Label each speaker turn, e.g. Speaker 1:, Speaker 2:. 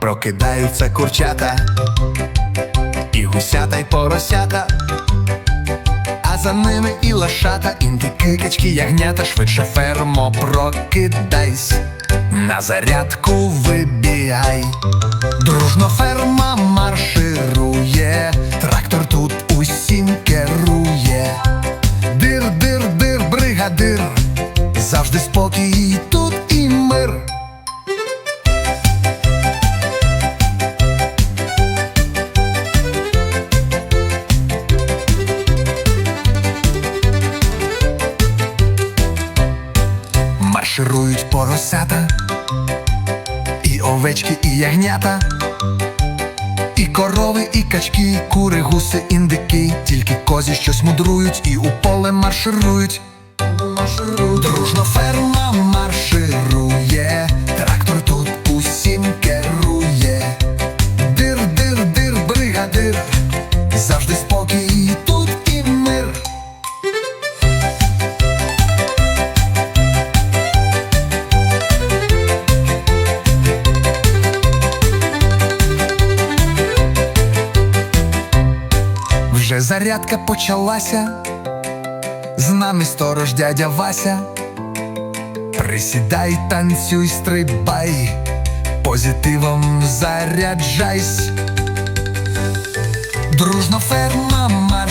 Speaker 1: Прокидаються курчата, і гусята, й поросята, а за ними і лошата, індики, качки, ягнята, швидше фермо, прокидайсь, на зарядку вибігай. Дружно ферма бригадир, завжди спокій тут і мир. Марширують поросята, і овечки, і ягнята, і корови, і качки, кури, гуси, індики, тільки козі щось мудрують і у поле марширують. Марширують. Дружно ферма марширує, трактор тут усім керує. Дир, дир, дир, бригадир, завжди спокій тут і мир. Вже зарядка почалася, з нами сторож дядя Вася. Присідай, танцюй, стрибай, позитивом заряджайсь. Дружно ферма.